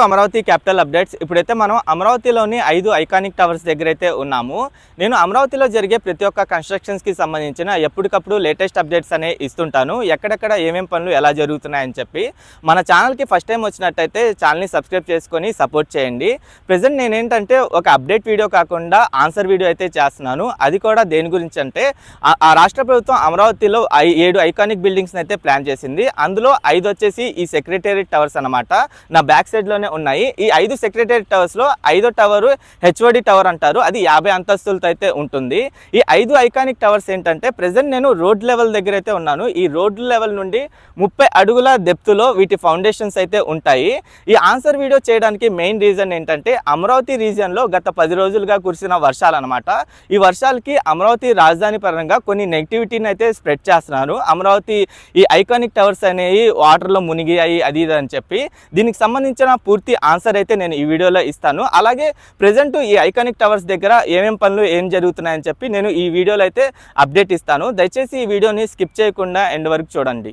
Amaravati capital updates. ఇప్పుడైతే మనం అమరావతిలోని ఐదు ఐకానిక్ టవర్స్ దగ్గర అయితే ఉన్నాము. నేను అమరావతిలో జరిగే ప్రతి ఒక్క కన్స్ట్రక్షన్స్కి సంబంధించిన ఎప్పటికప్పుడు లేటెస్ట్ అప్డేట్స్ అనే ఇస్తుంటాను. ఎక్కడెక్కడ ఏమేం పనులు ఎలా జరుగుతున్నాయని చెప్పి మన ఛానల్కి ఫస్ట్ టైం వచ్చినట్టయితే ఛానల్ని సబ్స్క్రైబ్ చేసుకొని సపోర్ట్ చేయండి. ప్రజెంట్ నేనేంటంటే ఒక అప్డేట్ వీడియో కాకుండా ఆన్సర్ వీడియో అయితే చేస్తున్నాను. అది కూడా దేని గురించి అంటే ఆ- రాష్ట్ర ప్రభుత్వం అమరావతిలో ఐ- ఏడు ఐకానిక్ బిల్డింగ్స్ని అయితే ప్లాన్ చేసింది. అందులో ఐదు వచ్చేసి ఈ సెక్రటేరియట్ టవర్స్ అన్నమాట. నా బ్యాక్ సైడ్లోనే ఉన్నాయి. ఈ ఐదు సెక్రటరీ టవర్స్లో ఐదో టవర్ హెచ్ఓడి టవర్ అంటారు. అది యాభై అంతస్తులతో అయితే ఉంటుంది. ఈ ఐదు ఐకానిక్ టవర్స్ ఏంటంటే ప్రజెంట్ నేను రోడ్ లెవెల్ దగ్గర అయితే ఉన్నాను. ఈ రోడ్ లెవెల్ నుండి ముప్పై అడుగుల డెప్త్లో వీటి ఫౌండేషన్స్ అయితే ఉంటాయి. ఈ ఆన్సర్ వీడియో చేయడానికి మెయిన్ రీజన్ ఏంటంటే అమరావతి రీజియన్లో గత పది రోజులుగా కురిసిన వర్షాలు అనమాట ఈ వర్షాలకి అమరావతి రాజధాని పరంగా కొన్ని నెగిటివిటీని అయితే స్ప్రెడ్ చేస్తున్నారు. అమరావతి ఈ ఐకానిక్ టవర్స్ అనేవి వాటర్లో మునిగాయి అది ఇది అని చెప్పి. దీనికి సంబంధించిన పూర్తి ఆన్సర్ అయితే నేను ఈ వీడియోలో ఇస్తాను. అలాగే ప్రజెంట్ ఈ ఐకానిక్ టవర్స్ దగ్గర ఏమేం పనులు ఏం జరుగుతున్నాయని చెప్పి నేను ఈ వీడియోలో అయితే అప్డేట్ ఇస్తాను. దయచేసి ఈ వీడియోని స్కిప్ చేయకుండా ఎండ్ వరకు చూడండి.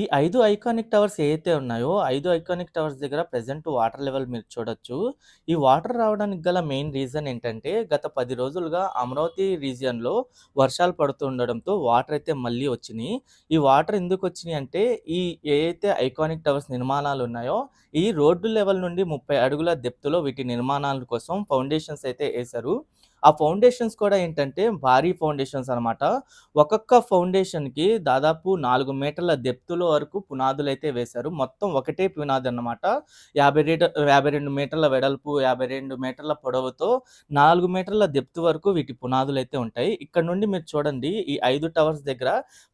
ఈ ఐదు ఐకానిక్ టవర్స్ ఏవైతే ఉన్నాయో ఐదు ఐకానిక్ టవర్స్ దగ్గర ప్రెసెంట్ వాటర్ లెవెల్ మీరు చూడొచ్చు. ఈ వాటర్ రావడానికి గల మెయిన్ రీజన్ ఏంటంటే గత పది రోజులుగా అమరావతి రీజియన్లో వర్షాలు పడుతుండడంతో వాటర్ అయితే మళ్ళీ వచ్చినాయి. ఈ వాటర్ ఎందుకు వచ్చినాయి అంటే ఈ ఏదైతే ఐకానిక్ టవర్స్ నిర్మాణాలు ఉన్నాయో ఈ రోడ్డు లెవెల్ నుండి ముప్పై అడుగుల దెప్తులో వీటి నిర్మాణాల కోసం ఫౌండేషన్స్ అయితే వేశారు. ఆ ఫౌండేషన్స్ కూడా ఏంటంటే భారీ ఫౌండేషన్స్ అనమాట ఒక్కొక్క ఫౌండేషన్కి దాదాపు నాలుగు మీటర్ల డెప్త్లో వరకు పునాదులు అయితే వేశారు. మొత్తం ఒకటే పునాది అన్నమాట. యాభై రేట యాభై రెండు మీటర్ల వెడల్పు యాభై రెండు మీటర్ల పొడవుతో నాలుగు మీటర్ల డెప్త్ వరకు వీటి పునాదులు అయితే ఉంటాయి. ఇక్కడ నుండి మీరు చూడండి ఈ ఐదు టవర్స్ దగ్గర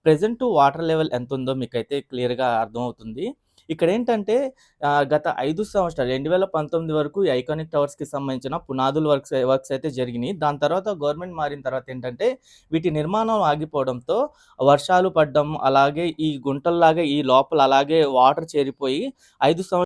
ప్రజెంట్ వాటర్ లెవెల్ ఎంత ఉందో మీకైతే క్లియర్గా అర్థమవుతుంది. ఇక్కడ ఏంటంటే గత ఐదు సంవత్సరాలు రెండు వేల పంతొమ్మిది వరకు ఈ ఐకానిక్ టవర్స్కి సంబంధించిన పునాదుల వర్క్స్ వర్క్స్ అయితే జరిగినాయి. దాని తర్వాత గవర్నమెంట్ మారిన తర్వాత ఏంటంటే వీటి నిర్మాణం ఆగిపోవడంతో వర్షాలు పడడం అలాగే ఈ గుంటల్లాగా ఈ లోపల అలాగే వాటర్ చేరిపోయి ఐదు సంవత్సరాలు